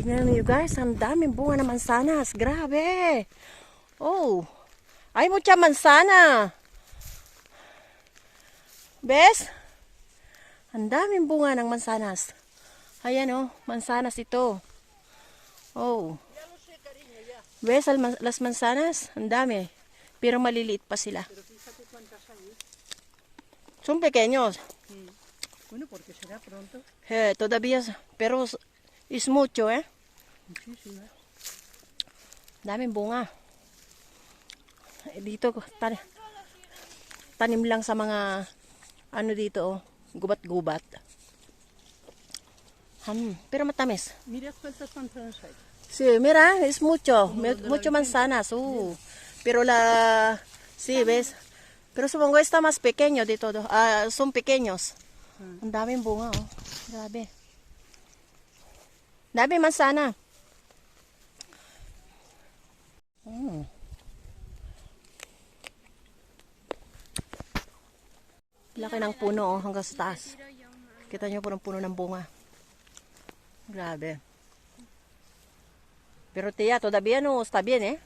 Tingnan niyo guys, ang daming bunga ng mansanas. Grabe. Oh. Ay siya mansana. Bes? Ang daming bunga ng mansanas. Ayan oh, mansanas ito. Oh. Man- las mansanas? Ang dami. Pero maliliit pa sila. Son pequeños. Bueno, porque será pronto. Eh, todavía, pero es mucho, eh. Muchísimas. Daming bunga. Eh, Dito, tan tanim lang sa mga, ano dito, oh, gubat-gubat. Hmm, pero matamis. Mira cuántas manzanas hay. Sí, mira, es mucho, mu- mucho manzanas, uh. Pero la, sí, ves. Pero supongo está más pequeño de todo. Ah, son pequeños. Ang daming bunga, oh. Grabe. Dami manzana. Mm. Laki ng puno, oh, hanggang sa taas. Kita niyo po ng puno ng bunga. Grabe. Pero tía, todavía no está bien, ¿eh?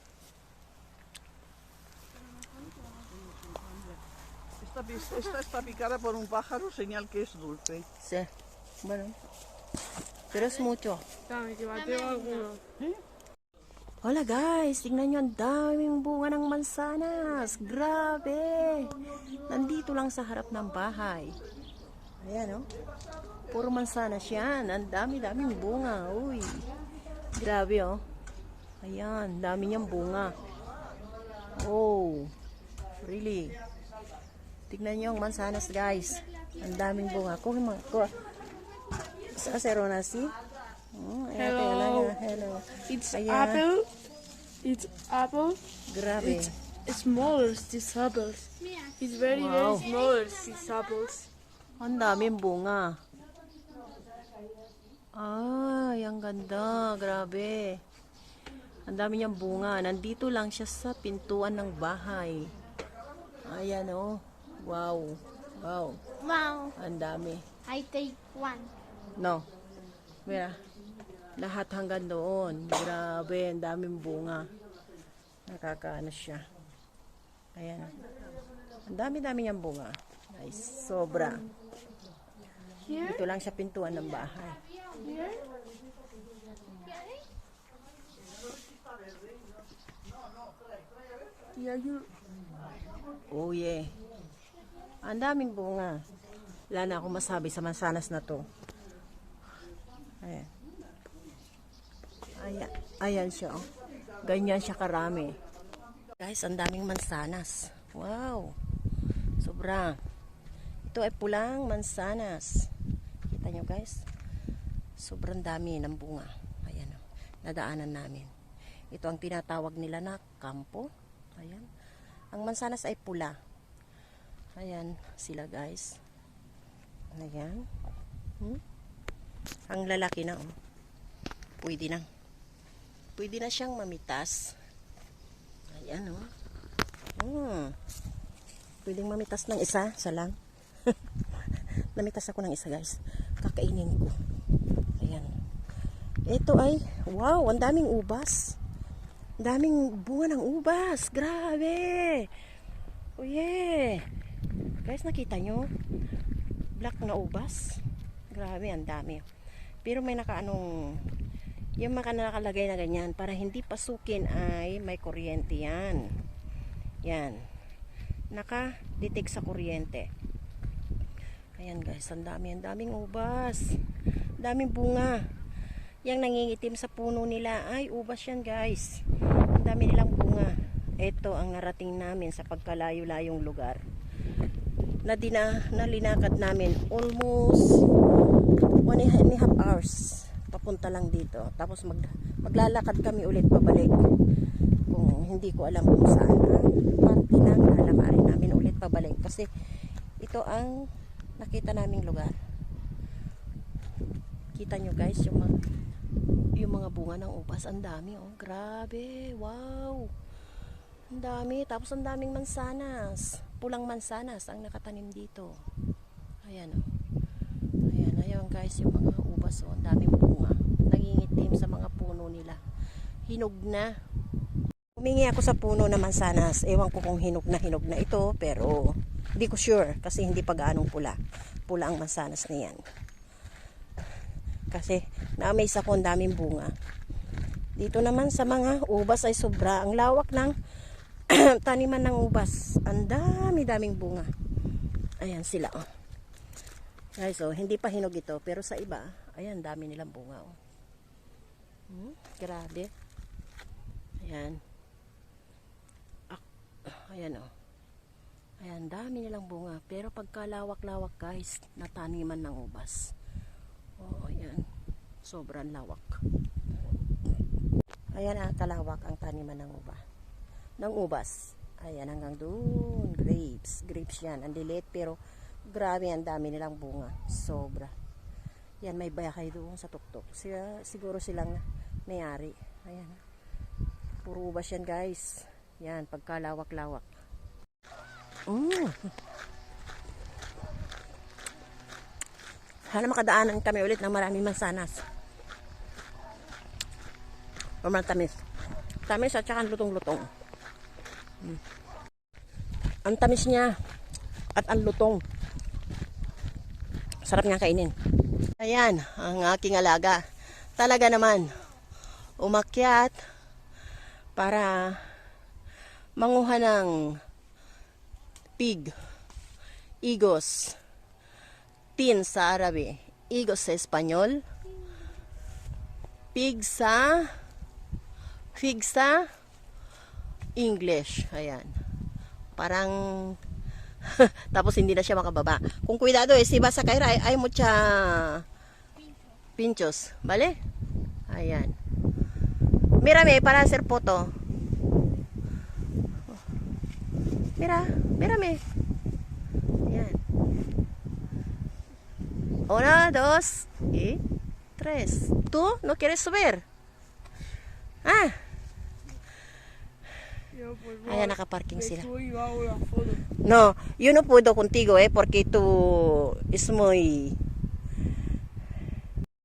Esta, esta está picada por un pájaro, señal que es dulce. Sí. Bueno. Pero es mucho. Hola guys, tingnan nyo ang daming bunga ng mansanas. Grabe. Nandito lang sa harap ng bahay. Ayan oh. Puro mansanas yan. Ang dami-daming bunga. Uy. Grabe oh. Ayan, dami niyang bunga. Oh. Really. Tignan nyo ang mansanas guys. Ang daming bunga. Kuha. Kuha. Sa Serona, see? Oh, Hello. Hello. It's Ayan. apple. It's apple. Grabe. It's smaller, these apples. It's very, Wow. very small, these apples. Ang daming bunga. Ay, ang ganda. Grabe. Ang dami niyang bunga. Nandito lang siya sa pintuan ng bahay. Ayan oh. Wow. Wow. Wow, Ang dami. I take one. No. Mira. Lahat hanggang doon. Grabe. Ang daming bunga. Nakakaano siya. Ayan. Ang dami-dami niyang bunga. Ay, sobra. Here, Dito lang siya pintuan ng bahay. here. Yeah, you. Oh yeah. Ang daming bunga. Wala na akong masabi sa mansanas na to. Ayan. Ayan, ayan siya. Oh. Ganyan siya karami. Guys, ang daming mansanas. Wow. Sobra. Ito ay pulang mansanas. Kita nyo guys? Sobrang dami ng bunga. Ayan o. Nadaanan namin. Ito ang tinatawag nila na kampo. Ayan. Ang mansanas ay pula. Ayan sila guys. Ayan. Hmm? Ang lalaki na oh. Pwede na. Pwede na siyang mamitas. Ayan oh. Hmm. Pwedeng mamitas ng isa. Isa lang. Namitas ako ng isa guys. Kakainin ko. Ayan. Ito ay, wow, ang daming ubas. Daming bunga ng ubas. Grabe. Oh yeah. Guys, nakita nyo? Black na ubas. Grabe, ang dami. Pero may nakaanong, yung mga nakalagay na ganyan, para hindi pasukin ay may kuryente yan. Yan. Naka-detect sa kuryente. Ayan guys, ang dami, ang daming ubas. Daming bunga. Yang nangingitim sa puno nila ay ubas yan guys. Ang dami nilang bunga. Ito ang narating namin sa pagkalayo-layong lugar. Na, dina, na namin almost one and a half hours papunta lang dito. Tapos mag, maglalakad kami ulit pabalik. Kung hindi ko alam kung saan parte ng lalakarin namin ulit pabalik. Kasi ito ang nakita naming lugar. Kita nyo guys yung mga, yung mga bunga ng upas. Ang dami oh. Grabe. Wow. Ang dami. Tapos ang daming mansanas. Pulang mansanas ang nakatanim dito. Ayan oh. Ayan. Ayan guys yung mga ubas oh. Ang daming bunga. Nangingitim sa mga nila. Hinog na. Humingi ako sa puno na mansanas. Ewan ko kung hinog na hinog na ito, pero hindi ko sure kasi hindi pa gaanong pula. Pula ang mansanas na yan. Kasi na-amaze ako ang daming bunga. Dito naman sa mga ubas ay sobra. Ang lawak ng taniman ng ubas. Ang dami-daming bunga. Ayan sila. Oh. Guys, oh, hindi pa hinog ito. Pero sa iba, ayan, dami nilang bunga. Oh. Hmm, grabe. Ayan. Ah, ayan, oh. Ayan, dami nilang bunga. Pero pagkalawak-lawak, guys, nataniman ng ubas. Oh, ayan. Sobrang lawak. Ayan ang kalawak ang taniman ng uba. Ng ubas. Ayan hanggang doon. Grapes. Grapes yan. Ang lilit pero grabe ang dami nilang bunga. Sobra. Yan may bayakay doon sa tuktok. Sila, siguro silang may-ari. Ayan. Puro ubas yan guys. Yan pagkalawak-lawak. Mm. Sana makadaanan kami ulit ng maraming mansanas. Normal tamis. Tamis at saka lutong-lutong. Mm. Ang tamis niya at ang lutong. Sarap nga kainin. Ayan, ang aking alaga. Talaga naman, umakyat para manguha ng pig, igos, tin sa Arabe, igos sa Espanyol, pig sa fig sa English. Ayan. Parang tapos hindi na siya makababa. Kung cuidado eh, si Basa Kaira ay, ay mucha pinchos. Vale? Ayan. Mírame para hacer foto. Mira, mírame. Ayan. Una, dos y tres. ¿Tú no quieres subir? Ah, Ayan nakaparking sila. foto. No, yo no puedo contigo, eh, porque tú es muy